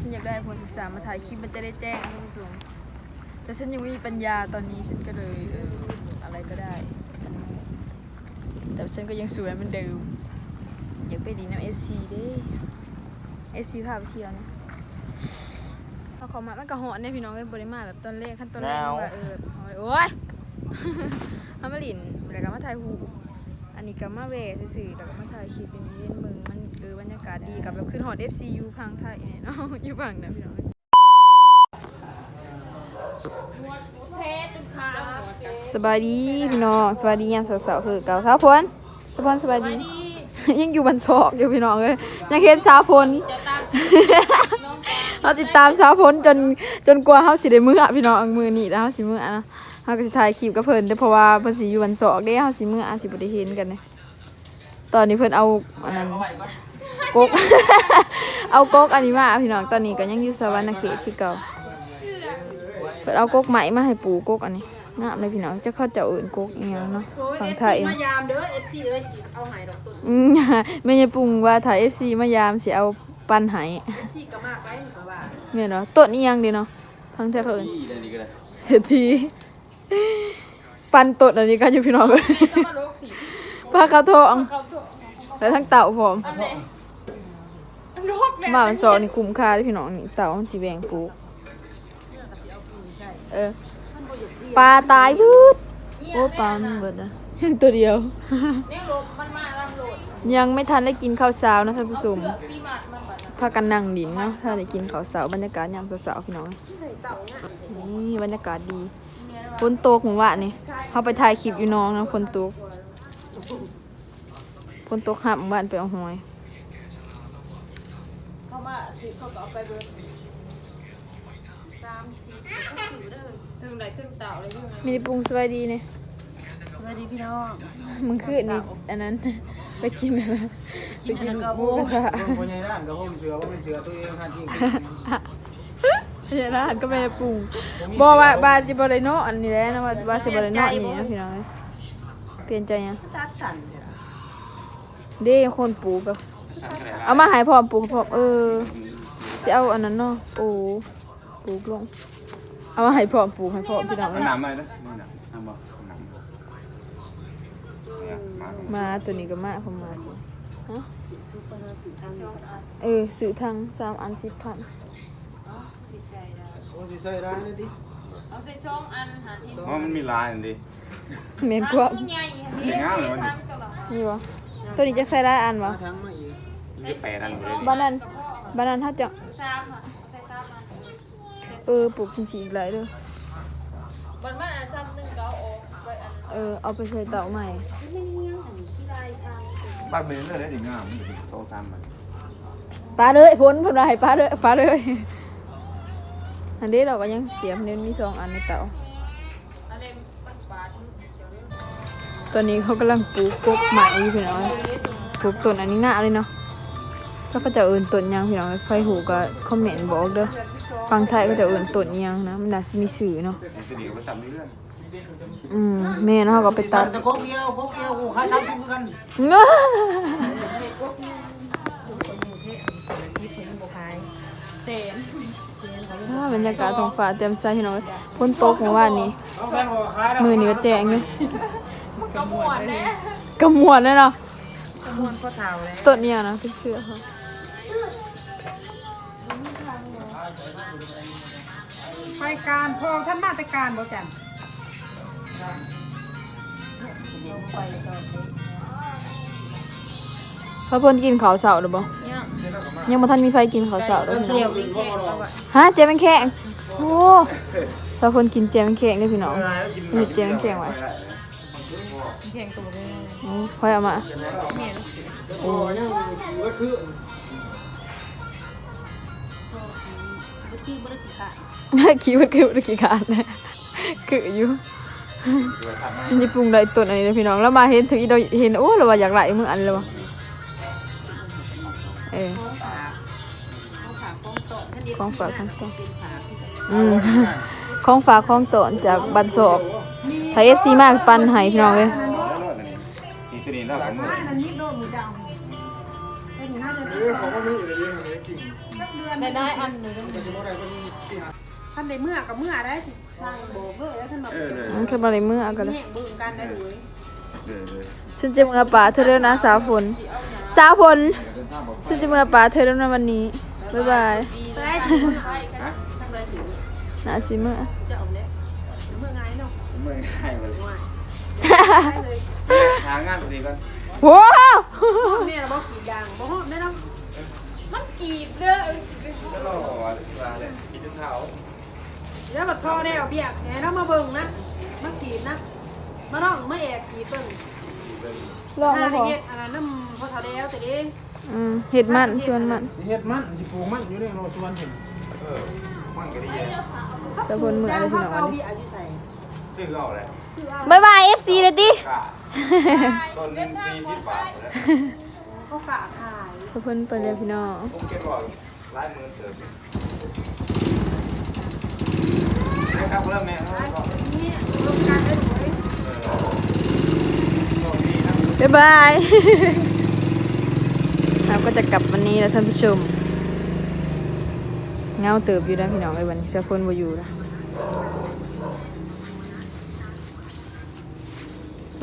ฉันอยากได้ผลศึกษามาถ่ายคลิปมันจะได้แจ้งท่านผู้ชมแต่ฉันยังไม่มีปัญญาตอนนี้ฉันก็เลยเอออะไรก็ได้ แต่ฉันก็ยังสวยเหมือนเดิมอยากไปดีน้ำเอฟซีด้เอฟซีพาไปเที่ยวนะเอาเขามามันก็หอนเนี่ยพี่น้องเอ้ยบริมาแบบตอนแรกขั้นตอนแรกนี่ว่าเออแบบหอนโอ๊ยเอามาหลินแล้วก็มาถ่ายหูป อันนี้ก็มาเวซื่อๆแล้วก็มาถ่ายคลิปเป็นเย็นเมืองมันเออบรรยากาศดีกับแบบขึ้นหอด FC อยู่พังไทยเนี่ยเนาะอยู่พังนะพี่น้องสบายดีพี่น้องสบายดียามสาวๆคือเก่าสาวพลสาวพลสบายดี ยังอยู่บันศอกอยู่พี่น้องเลยยังเห็นสาวพลเราติดตามสาวพลจนจนกลัวเขาสิได้มืออะพี่น้องมือหนีแล้วเขาสิมืออะนะ เขาก็สิถ่ายคลิปกับเพิ่นแต่เพราะว่าเพิ่นสิอยู่บันศอกเด้เขาสิมืออะสิบ่ได้เห็นกันเนี่ยตอนนี้เพิ่นเอาอันนั้นกก เอากกอันนี้มาพี่น้องตอนนี้ก็ยังอยู่สวรรณเขตคือเก่าเพิ่นเอากกใหม่มาให้ปูกกอันนี้งามเลยพี่น้องจะเข้าเจ้าอื่นกกอีหยังเนาะฝั่งไทยมายามเด้อ FC เอ้ยสิเอาใหายดอกตุนอืมแม่ยายปุงว่าถ่าย FC มายามสิเอาปันให้ที่ก็มากไว้ก็ว่าแม่นเนาะต้นอีหยังดีเนาะทั้งแท้เขาเอิ้นนี่ได้นี่ก็ได้เศรษฐี ปันต้นอันนี้กันอยู่พี่น้องเอ้ยต้องมาโลกผีปลาเขาวทองเขาตัวแล้วทั้งเต่าพร้อมอันไหนโลกแม่มามันสอนนี่คุ้มค่าเด้อพี่น้องนี่เต่ามันสิแบ่งปลูกเออปลาตายพืดโอ้ปลามันเบิดนะยังตัวเดียวเนี่ยโลกมันมาลังโหลดยังไม่ทันได้กินข้าวเช้านะท่านผู้ชมเสือกปีมัดมันบัดนะพากันนั่งดินเนาะถ้าได้กินข้าวเช้าบรรยากาศยามเช้าๆพี่น้องเต่าเนี่ยนี่บรรยากาศดี ฝนตกผมว่านี่เขาไปถ่ายคลิปอยู่น้องนะฝนตกฝนตกหับบ้านไปเอาหอยเขามาถือเขาก็เอาไปเบิดสามสี่ก็ถือเด้อถึงไหนถึงเต่าเลยอยู่ไงมีได้ปรุงสบายดีเนี่ยสวัสดีพี่น้องมึงคือนี่อันนั้น ไปกินอะไรไปกินหมูกระทะเบิ่งพ่อใหญ่ด้านกับผมเสือว่าเป็นเสือตัวเองหันจ ริงเฮ้ยร้านก็ไม่ได้ปรุงบอกว่าบาสิบริโนอันนี้แหละนะว่าบาสิบริโนนี่นะพี่น้องเอ้ยเปลี่ยนใจยังตัดสันเนี่ยเด้คนปลูกแบบสั่นขนาดเอามาใหายพร้อมปลูกพร้อมเออสิเอาอันนั้นเนาะปลูกปลูกลงเอามาใหายพร้อมปลูกให้พร้อมพี่น้องเอ้ยน้ำอะไรนะนี่น่ะน้ำบ่น้ำบ่เนี่ยมามาตัวนี้ก็มาผมมาฮะเออซื้อทางสามอันสิบพัน โอ้สิใส่ได้เลยดิเอาใส่ช่องอันหาที่เพราะมันมีลายนั่นดิเมนกว่าใหญ่ๆนี่ทางตลอดนี่วะตัวนี้จะใส่ได้อันวะทั้งมาอีกมีแปดอันเลยบ้านนั้นบ้านนั้นถ้าจะสามอะใส่สามอันเออปลูกจริงๆอีกหลายเด้อมันมันอันซ้ำหนึ่งก็เอาออกไปอันเออเอาไปใส่เตาใหม่บ้านเป็นเรื่องได้ถึงงามมันเป็นโซ่ตามมันปลาเลยพ้นพ้นได้ปลาเลยปลาเลย อันนี้เราก็ยังเสียมเน้นมีสองอันในเตาอันนี้มันบาดเดี๋ยวเรื่องตอนนี้เขากำลังปลูกกกใหม่อยู่พี่น้องปลูกต้นอันนี้หน้าเลยเนาะถ้าเขาจะเอื่นต้นหยังพี่น้องไฟหูก็คอมเมนต์บอกเด้อฟังไทยก็จะเอื่นต้นหยังนะมันน่าจะมีสื่อเนาะสิดีกับประสามเรื่องอืมแม่เนาะเขาก็ไปตัดจะกกเดียวกกเดียวกูขายสามสิบกันเซน อ่าบรรยากาศท้องฟ้าเต็มใสพี่น้องฝนตกเมื่อวานนี้ต้องแซนบอกขายแล้วมือนี้ก็แจ้งอยู่มันก็ม่วนแน่กำมวดเลยเนาะม่วนก็เท่าเลยต้นเนี่ยนะเชื่อเขาไปการพองท่านมาต่การบ่จัน พระเพิ่นกินข้าวเสาหรือบ่เนี่ยยังบ่ทันมีใครกินข้าวเสาเลยเดี๋ยววิ่งแข่งเอาไว้ฮะเจมันแข็งโอ้สาวเพิ่นกินเจมันแข็งเด้อพี่น้องมีเจมันแข็งไว้แข่งตัวเลยอือค่อยเอามาเมียนโอ้ยังก็คือที่บริษัทค่ะขี้มันคือมันขี้ขาดนะคืออยู่พี่ญี่ปุ่งได้ต้นอันนี้เด้อพี่น้องแล้วมาเห็นถึงอีดอกเห็นโอ้เราว่าอยากได้มึงอันเลยว่ะ เออของฝากของโต๊ะท่านเดียวของฝากของโต๊ะ เป็นฝากอืมของฝากของตนจากบันศอกไทยเอฟซีมากปันให้พี่น้องเลยนี่ตัวนี้เราของมืออันนี้โดนหมูดำเป็นน่าจะเออเขาก็มีอยู่ในนี้มันไม่กินสักเดือนได้ได้อันหนึ่งมันก็จะบ่ได้วันที่หาท่านได้เมื่อกับเมื่อได้สิทางโบกเลยแล้วท่านแบบเออเลยมันคือบ่ได้มือเอาก็เลยแห่งเบิ่งกันได้เลยเลยเลย ฉันจะมือป่าเธอแล้วนะสาวฝนสา วฝนฉันจะมือป่าเธอแล้วนวันนี้ บ๊ายบายได้ถือฮะทำอะไรถือน่าสิเมื่องเนาะเมื่อยให้เลยว่าได้เลยหางานพอดีก่อนโว้าวแม่เราบอกกี่อย่างบอกไม่ต้องมันกีบเด้อแล้วก็ลาเลยกินจนเท้าแล้วแบบพอได้เอาเบียกแหนเรามาเบิ่งนะมากีบนะมาน้องมาแอบกีบเบิ่ง ลองถ้ามาพได้อเฮ็ดอันนั้นน้ำพอเท่าแล้วแต่เองอืมเห็ดมันชวนมันสิเฮ็ดมันสิปลูกมันอยู่ในโรสวนเห็นเออมันก็ดีเลยสาวฝนมืออะไรพี่น้องเอาวันเบีนี้ยร์อยู่ใส่ซื้อเอาเลยชื่อเอาบ๊ายบาย FC เลยติกะต้นสี่สิบบาทเลยเขาฝากขายสาวฝนไปเลยพี่น้องผมเก็บก่อนลายมือเติมนะครับเริ่มแม่ครับนี่รวมกันได้ด้วยโชคดีนะ บ๊ายบายเราก็จะกลับวันนี้แล้วท่านผู้ชม เงาเติบอยู่นะพี่น้องไอ้วันนี้สาวฝนบ่อยู่นะ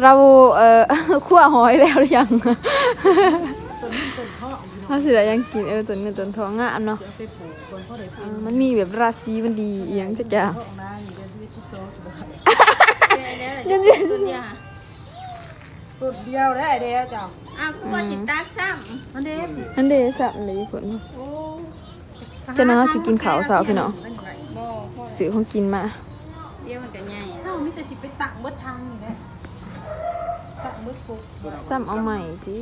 เราเอ่อคั่วหอยแล้วหรือยังต้นนี้ต้นทองอยู่เนาะถ้าสิได้ยังกินเออตัวเงินตัวทองงามเนาะเอาไปปลูกคนเขาได้ปเอลูกอมันมีแบบราศีมันดีเอียงจักอย่างทองนาอยู่เดือนที่สิบสอง สิบห้าเดี๋ยวเดี๋ยวตัวเดียวต้นเดียวได้เดียวเจ้าอ้าวกูว่าสิตาซ้มันเด็บนั่นเด้สับเลยผลำโอ้เจ้าน้องสิกินข้าวสาวพี่น้องมันไงบ่พอซื้อของกินมา เดี๋ยวมันก็ใหญ่เอ้ามีแต่สิไปตักเบิดทางนี่แหละตักเบิดปลูกซ้ำเอาใหม่สิ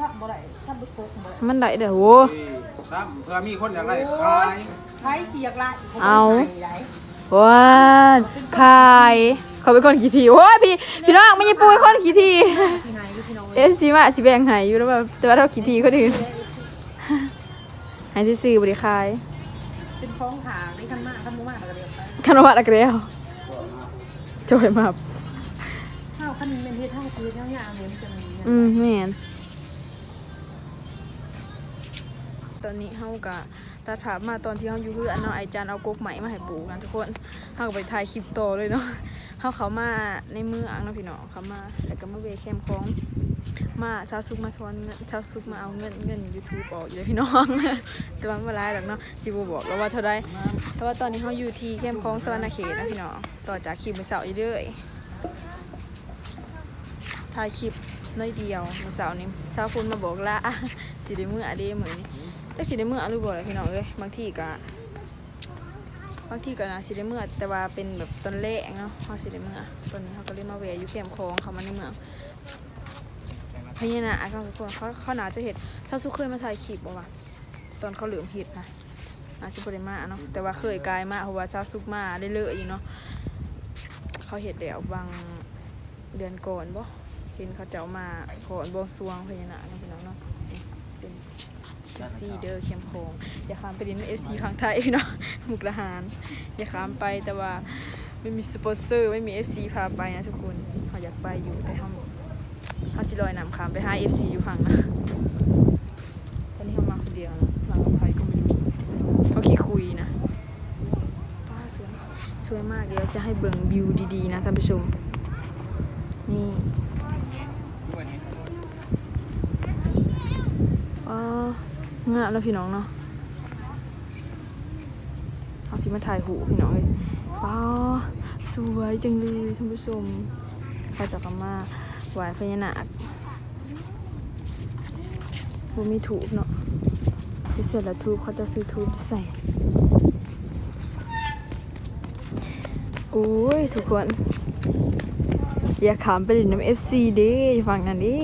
ตักบ่ได้ตักเบิดปลูกบ่ได้มันได้เด้อโหซ้ำเพื่อมีคนอยากได้ขายใครเกียกละเอาว้านคาย เขาเป็นคนขี้ทีโอ้ยพี่พี่น้องไม่ใช่ปูเป็นคนขี้ทีที่ไหนอยู่พี่น้องเอฟซีมาสิแบ่งให้อยู่แล้วแบบแต่ว่าเราขี้ทีคนอื่นให้ซื้อๆบ่ได้ขายเป็นฟ้องทางนี่คันมากคันบ่มากแล้วก็เดียวไปคันว่าอักแล้วจอยมาข้าวคันเป็นเฮ็ดเท่าคือเท่าอย่างเนี่ยมันจะมีอืมแม่นตอนนี้เฮาก็ ตัดภาพมาตอนที่เฮาอยู่เฮือนเนาะไอจันเอากกใหม่มาให้ปลูกนะทุกคนเฮาก็ไปถ่ายคลิปโตเลยเนาะเฮาเขามาในเมืองเนาะพี่น้องเขามาแล้วก็มาเวแคมของมาชาวซุกมาทอนเงินชาวซุกมาเอาเงินเงิน YouTube ออกอยู่เลยพี่น้องแต่ว่าบ่หลายดอกเนาะสิบ่บอกแล้วว่าเท่าใดแต่ว่าตอนนี้เฮาอยู่ที่แคมของสวรรณเขตนะพี่น้องต่อจากคลิปมือเช้าอีกเด้อยถ่ายคลิปน้อยเดียวเมื่อเสาร์นี้ช้าคุณมาบอกละอะสิได้มืออะเด้มือนี้ แต่สิได้มืออหรือบ่ล่ะพี่น้องเอ้ยบางทีก็บางทีก็นะสิได้มือแต่ว่าเป็นแบบตอนแรกเนาะเฮาสิได้มือตอนนี้เขาก็เลยมาแวะอยู่แคมป์คลองเขามาในเมืองพญานาคเขาทุกคนเขาเขาน่าจะเห็นถ้าสุเคยมาถ่ายคลิปบ่วะตอนเขาเหลือมเห็ดนะอาจจะบ่ได้มาเนาะแต่ว่าเคยกายมาเพราะว่าชาซุกมาได้เลอะอยู่เนาะเขาเห็ดแล้วบางเดือนก่อนบ่เห็นเขาเจ้ามาขอนบวงสรวงพญานาค เอฟซีเดอร์เข้มโคงอย่าข้ามไปดินเอฟซีพังไทยพี่น้องมุกดาหารอย่าข้ามไปแต่ว่าไม่มีสปอนเซอร์ไม่มีเอฟซีพาไปนะทุกคนเขาอยากไปอยู่แต่เขาเขาสิลอยนำข้ามไปหาเอฟซีอยู่พังนะตอนนี้เขามาคนเดียวนะมากับใครก็ไม่รู้เขาขี้คุยนะป้าสวยสวยมากเดี๋ยวจะให้เบิ่งวิวดีๆนะท่านผู้ชมนี่อ๋อ งะแล้วพี่น้องเนาะเอาสิมาถ่ายหูพี่น้องเลยว้าสวยจังเลยท่านผู้ชมเขาจะกลับมาหวพญานาคบ่มีถูกเนาะพิเศษแล้วทูบเขาจะซื้อทูบใส่โอ้ยทุกคน อย่าขามไปเล่นน้ำเอฟซีเด้อยู่ฝั่งนั้นด้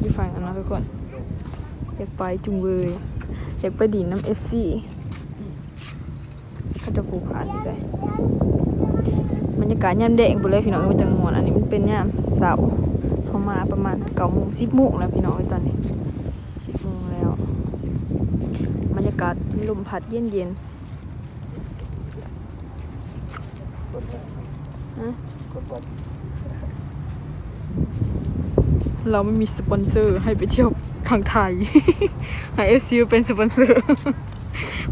อยู่ฝั่งนั้นนะทุกคน อยากไปจุงเวย อยากไปดินน้ำเอฟซีเขาจะผูกขาดใส่บรรยากาศยามแดงไปเลยพี่น้องมันจังมวนอันนี้มันเป็นยามเสาร์เขามาประมาณเก้าโมงสิบโมงแล้วพี่น้องตอนนี้สิบโมงแล้ว บรรยากาศลมพัดเย็นเย็นๆเราไม่มีสปอนเซอร์ให้ไปเที่ยว ทางไทยให้เอฟซีเป็นสปอนเซอร์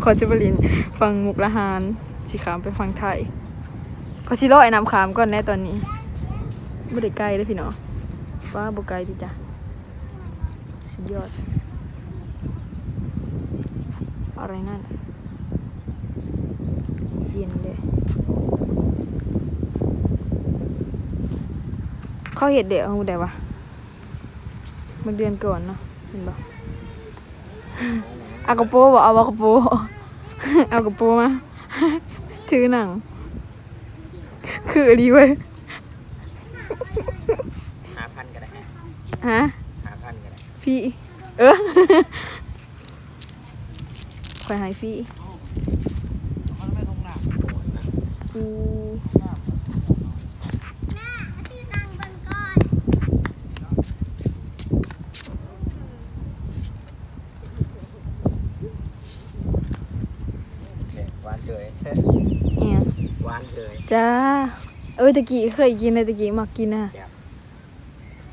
ขอจะบรินฟังมุกละหารสิขามไปฟังไทยก็สิรอไอ้น้ำขามก่อนแน่ตอนนี้ไม่ได้ไกลเลยพี่เนาะว่าบ่ไกลดีจ้ะ สุดยอด อะไรนั่น เย็นเลย เขาเห็ดเดี๋ยวเอาได้วะมันเดือนก่อนเนาะ เห็นปะเอากระโปรงบอกเอากระโปรงเอากระโปรงมาถือหนัง คือดีเว้ยหาพันก็ได้ฮะหาพันก็ได้พี่เออคอยหายพี่กู เนี่ยหวานเฉย เนี่ย หวานเฉย จ้า เออตะกี้เคยกินเลยตะกี้มักกินนะครับ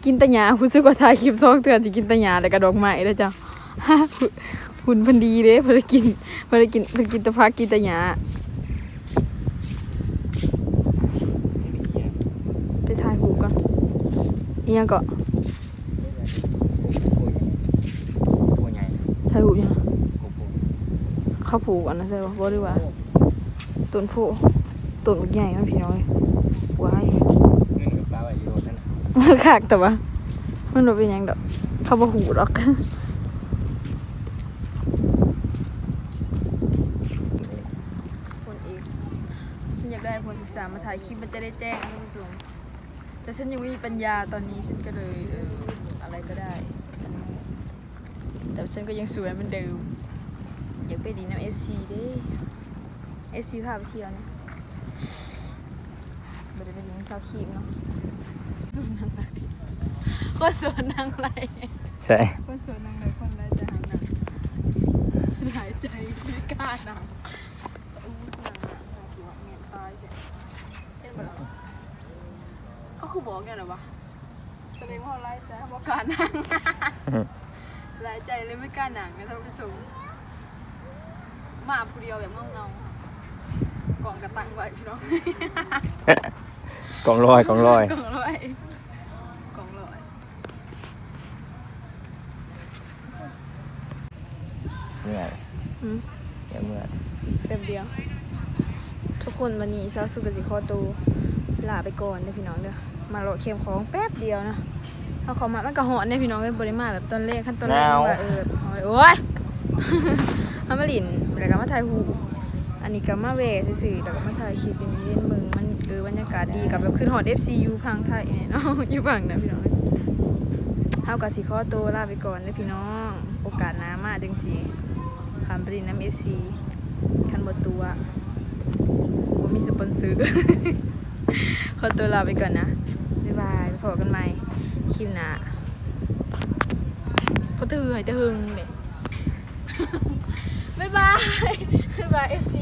กินแตะหยารู้สึกว่าถ่ายคลิปซองเตือนสิกินแตะหยาแล้วก็ดอกไม้แล้วจ้ะหุ่นเพันดีเด้เพิ่นได้กินเพิ่นได้กินเพิ่นกินแตะพักกินแตะหยาไปถ่ายหูปก่อนอีหยังก็ผู้ใหญ่ถ่ายหูปยังผู้ผู้เข้าผูกอันนั้นใช่ปะบ่ได้ว่าต้นโพ ต้นบักใหญ่มันพี่น้อยว้ายเงินกับปลาไว้อยู่นั่นน่ะมันคักแต่ว่า มันบ่เป็นหยังดอก เขาบ่หูดอกคนอีกฉันอยากได้ผลศึกษามาถ่ายคลิปมันจะได้แจ้งท่านผู้ชมแต่ฉันยังไม่มีปัญญาตอนนี้ฉันก็เลยเอออะไรก็ได้ แต่ฉันก็ยังสวยเหมือนเดิมอยากไปดีน้ำเอฟซีเด้เอฟซีพาไปเที่ยวนะ ไม่ได้ไปดีน้ำซาวครีมเนาะสวนนางไรก็สวนนางไรใช่คนสวนนางไรคนไรจะหางหนังฉันหายใจไม่กล้าหนังอู้หนังหนังหนังหัวเงียบตายเลยเห็นบ่ล่ะเขาคือบอกไงเหรอวะแสดงว่าเขาไล่ใจบอกกล้าหนังหลายใจเลยไม่กล้าหนังนะท่านผู้ชมมาผู้เดียวแบบเงาเงาๆก ล่องกระตังไว้พี่น้องกองลอยกองลอยกล่องร้อยกล่องร้อยเมื่อยอืมเดี๋ยวเมื่อยแป๊บเดียว ทุกคนวันนี้ซาสุกสิคอตูลาไปก่อนเด้อพี่น้องเด้อมาโหลดเค็มของแป๊บเดียวนะเอาเขามามันก็หอนเนี่ยพี่น้องเลยบริมาแบบตอนแรกขั้นตอนแรกนึกว่าเออแบบหอนโอ๊ยเอามาหลินแล้วก็มาถ่ายหูป อันนี้ก็มาเวซื่อๆแล้วก็มาถ่ายคลิปเป็นเล่นมืองมันเออบรรยากาศดีกับแบบขึ้นหอด FCU พังไทยเนี่ยเนาะอยู่พังนะพี่น้องเฮากับสิข้อตัวลาไปก่อนเด้อพี่น้อง โอกาสหน้ามาจังสิผ่านไปดินน้ำ FC คันบ่ตัวบ่มีสปอนเซอร์ขอตัวลาไปก่อนนะ บ๊ายบายไปพบกันใหม่คลิปหน้าพอตื่นหายจะหึงเด็บ๊ายบ๊ายบาย บาย FC